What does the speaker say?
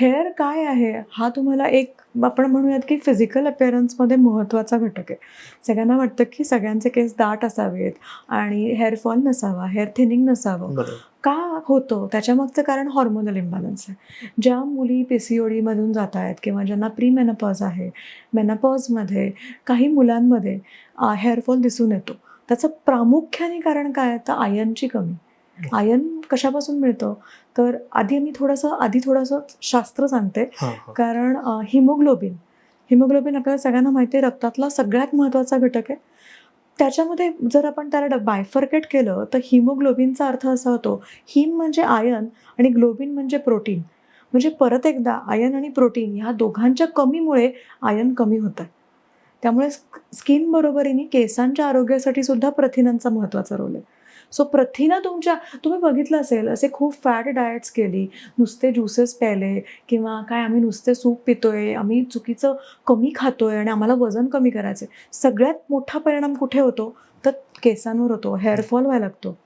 Hair काय आहे? हा तुम्हाला एक आपण म्हणूयात की फिजिकल अपिअरन्समध्ये महत्त्वाचा घटक आहे. सगळ्यांना वाटतं की सगळ्यांचे केस दाट असावेत आणि हेअरफॉल नसावा हेअर थिनिंग नसावं. का होतं? त्याच्यामागचं कारण हॉर्मोनल इम्बॅलन्स आहे. ज्या मुली पी सी ओ डीमधून जात आहेत किंवा ज्यांना प्री मेनपॉज आहे मेनपॉजमध्ये काही मुलांमध्ये हेअरफॉल दिसून येतो. त्याचं प्रामुख्याने कारण काय आहे? तर आयनची कमी. आयन कशापासून मिळतं? तर आधी मी थोडंसं आधी थोडंसं शास्त्र सांगते. कारण हिमोग्लोबिन. हिमोग्लोबिन आपल्याला सगळ्यांना माहिती आहे रक्तातला सगळ्यात महत्त्वाचा घटक आहे. त्याच्यामध्ये जर आपण त्याला बायफर्केट केलं तर हिमोग्लोबिनचा अर्थ असा होतो हिम म्हणजे आयन आणि ग्लोबिन म्हणजे प्रोटीन. म्हणजे परत एकदा आयन आणि प्रोटीन ह्या दोघांच्या कमीमुळे आयन कमी होतं आहे. त्यामुळे स्किन बरोबरीने केसांच्या आरोग्यासाठी सुद्धा प्रथिनांचा महत्त्वाचा रोल आहे. सो प्रथिनं तुमच्या तुम्ही बघितलं असेल असे खूप फॅट डायट्स केली. नुसते ज्युसेस प्यायले किंवा काय आम्ही नुसते सूप पितोय आम्ही चुकीचं कमी खातोय आणि आम्हाला वजन कमी करायचं सगळ्यात मोठा परिणाम कुठे होतो? तर केसांवर होतो. हेअरफॉल व्हायला लागतो.